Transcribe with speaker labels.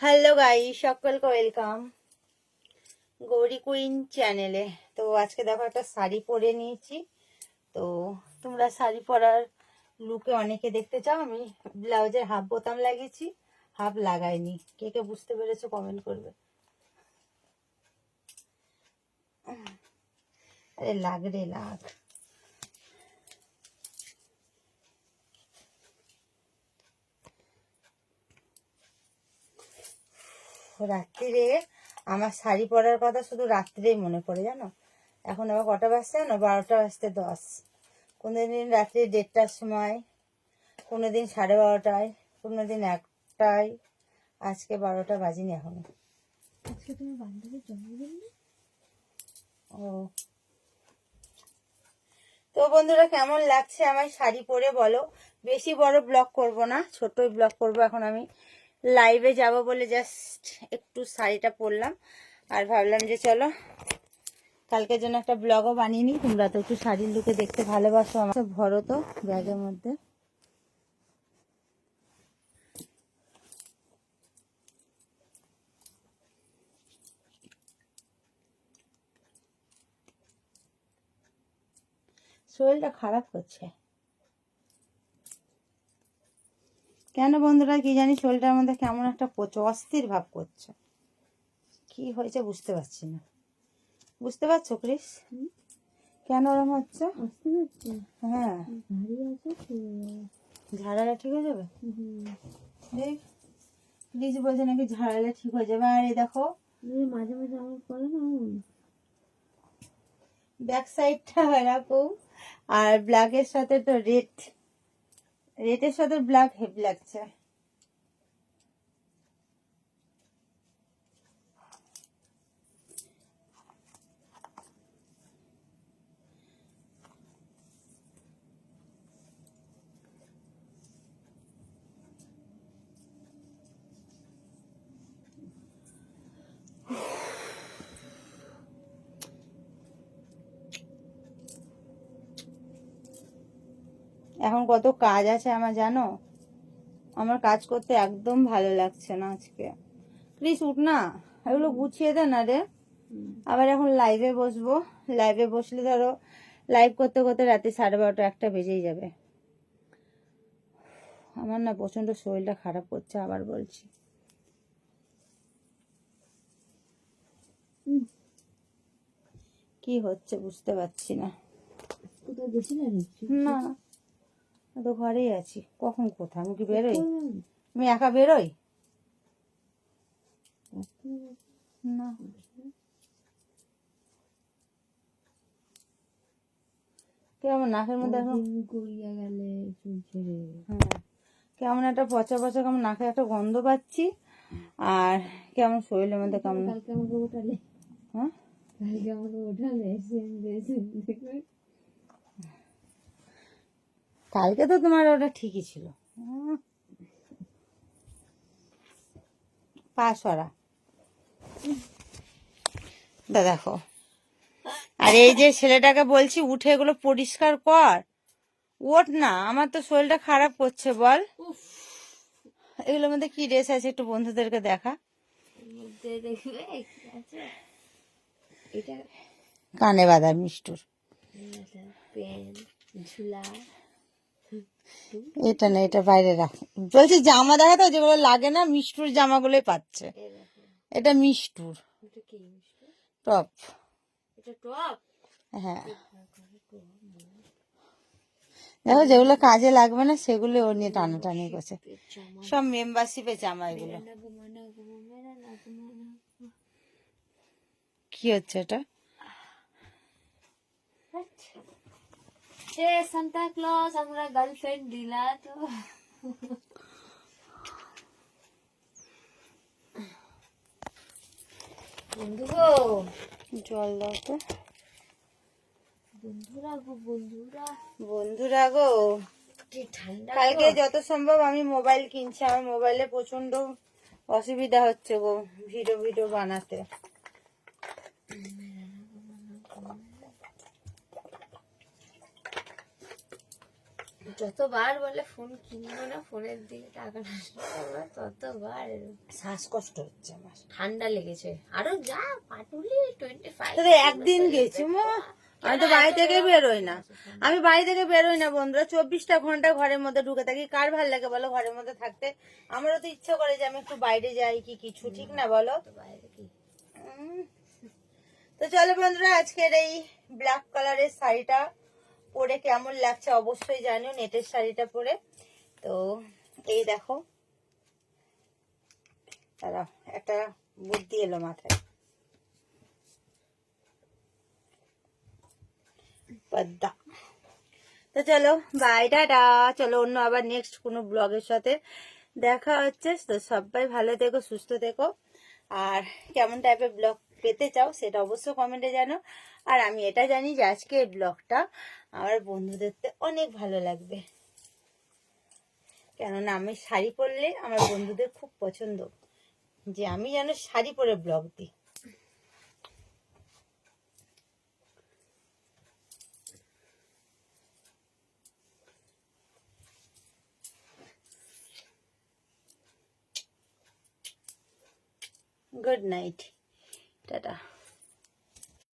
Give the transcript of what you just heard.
Speaker 1: Hello guy সকলকে welcome Gauri queen চ্যানেলে তো আজকে দেখো একটা শাড়ি পরে নিয়েছি। তো তোমরা শাড়ি পরার লুকে অনেকে দেখতে চাও। আমি ব্লাউজের হাফ বোতাম লাগিয়েছি হাফ লাগাইনি। কে কে বুঝতে পেরেছ কমেন্ট করবে। আরে লাগ রে লাগ। রাত্রিরে আমার শাড়ি পরার কথা শুধু রাত্রিরেই মনে পড়ে জানো? এখন আবার কটা বাজছে জানো? বারোটা বাজতে দশ। কোনো দিন রাত্রি দেড়টার সময় কোনো দিন সাড়ে বারোটায় কোনো দিন একটায়। আজকে বারোটা বাজিনি এখনও।
Speaker 2: আজকে তোমার বান্ধবীর জন্মদিন না?
Speaker 1: ও। তো বন্ধুরা কেমন লাগছে আমার শাড়ি পরে বলো? বেশি বড় ব্লগ করব না ছোটই ব্লগ করব এখন আমি। লাইভে যাব বলে জাস্ট একটু শাড়িটা পরলাম। আর ভাবলাম যে চলো, কালকের জন্য একটা ব্লগও বানিয়ে নিই। তোমরা তো একটু শাড়ির লুকে দেখতে ভালোবাসো আমার ভরো তো ব্যাগের মধ্যে। শরীরটা খারাপ করছে। কেন বন্ধুরা কি জানি শরীরটার মধ্যে কেমন একটা প্রচুর অস্থির ভাব করছে। কি হয়েছে বুঝতে পারছি না। বুঝতে পারছ ক্রিস? কেন ওরকম হচ্ছে? হ্যাঁ। ঝাড়ালে ঠিক হয়ে যাবে। দেখ ক্রিস বলছে নাকি ঝাড়ালে ঠিক হয়ে যাবে। আর এই দেখো
Speaker 2: মাঝে মাঝে আমার করে না
Speaker 1: ব্যাক সাইডটা এরকম আর ব্ল্যাকের সাথে তো রেড রেডের সাথে ব্ল্যাক হেভি লাগছে। এখন কত কাজ আছে আমার জানো? আমার কাজ করতে একদম ভালো লাগছে না আজকে। প্লিজ উঠ না এগুলো গুছিয়ে দে না রে। আবার এখন লাইভে বসবো। লাইভে বসলে ধরো লাইভ করতে করতে রাতে সাড়ে বারোটা একটা বেজেই যাবে। আমার না প্রচণ্ড শরীরটা খারাপ করছে আবার বলছি। কি হচ্ছে বুঝতে পারছি না। না। তো ঘরেই আছি। কখন কোথাও আমি কি বেরোই? আমি একা বেরোই? না। কেমন নাকের মধ্যে এখন?
Speaker 2: গড়িয়া গেলে
Speaker 1: হ্যাঁ কেমন একটা পচা পচা কেমন নাকে একটা গন্ধ পাচ্ছি। আর কেমন শরীরের মধ্যে কেমন?
Speaker 2: কালকে আমাকে ওঠালে
Speaker 1: হ্যাঁ?
Speaker 2: কালকে আমাকে ওঠালে
Speaker 1: কালকে তো তোমার ওটা ঠিকই ছিল। পা সরা। দা দেখো। আর এই যে ছেলেটাকে বলছি উঠে এগুলো পরিষ্কার কর। ওঠ না আমার তো শরীরটা খারাপ করছে বল। এগুলোর মধ্যে কি ড্রেস আছে একটু বন্ধুদেরকে দেখা। কানে বাঁধা মিষ্টুর।
Speaker 2: ঝুলা।
Speaker 1: এটা না এটা বাইরে রাখ। বলছি জামা দেখা তো যেগুলো লাগে না মিষ্টুর জামাগুলোই পাচ্ছে। এটা মিষ্টুর? টপ। হ্যাঁ। দেখো যেগুলো কাজে লাগবে না সেগুলো ও নিয়ে টানাটানি করছে। সব মেম্বারশিপে জামা এগুলো। কি হচ্ছে এটা?
Speaker 2: হে সান্তা ক্লজ আমরা গার্লফ্রেন্ড দিলা তো। বন্ধু গো
Speaker 1: জল দাও তো।
Speaker 2: বন্ধুরা গো বন্ধুরা।
Speaker 1: বন্ধুরা গো কালকে যত সম্ভব আমি মোবাইল কিনছি আমার মোবাইলে প্রচণ্ড অসুবিধা হচ্ছে গো ভিডিও ভিডিও বানাতে।
Speaker 2: যতবার বলে ফোন কিনবো না ফোনের দিকে টাকা নষ্ট করব ততবার
Speaker 1: শ্বাসকষ্ট হচ্ছে আমার।
Speaker 2: ঠান্ডা লেগেছে। আরও যা পাটুলি টোয়েন্টি ফাইভ
Speaker 1: একদিন গেছি মো। আমি তো বাড়ি থেকে বেরোই না। আমি বাড়ি থেকে বেরোই না বন্ধুরা। চব্বিশটা ঘণ্টা ঘরের মধ্যে ঢুকে থাকি। কার ভালো লাগে বলো? ঘরের মধ্যে থাকতে আমারও তো ইচ্ছা করে যে আমি একটু বাইরে যাই কি কিছু ঠিক না বলো?
Speaker 2: বাইরে
Speaker 1: তো চলো বন্ধুরা আজকের এই ব্ল্যাক কালারের শাড়িটা পরে কেমন লাগছে অবশ্যই জানিও, নেটের শাড়িটা পরে। তো এই দেখো। দাঁড়াও, একটা বুদ্ধি এলো মাথায়। পদ্মা। তো চলো বাই টাটা। চলো অন্য আবার নেক্সট কোনো ব্লগের সাথে দেখা হচ্ছে। তো সবাই ভালো থেকো, সুস্থ থেকো। আর কেমন টাইপের ব্লগ পেতে চাও, সেটা অবশ্যই কমেন্টে জানো আর আমি এটা জানি যে আজকে এই ব্লগটা আমার বন্ধুদের অনেক ভালো লাগবে। কেননা আমি শাড়ি পরলে আমার বন্ধুদের খুব পছন্দ যে আমি যেন শাড়ি পরে ব্লগ দিই। Good night tata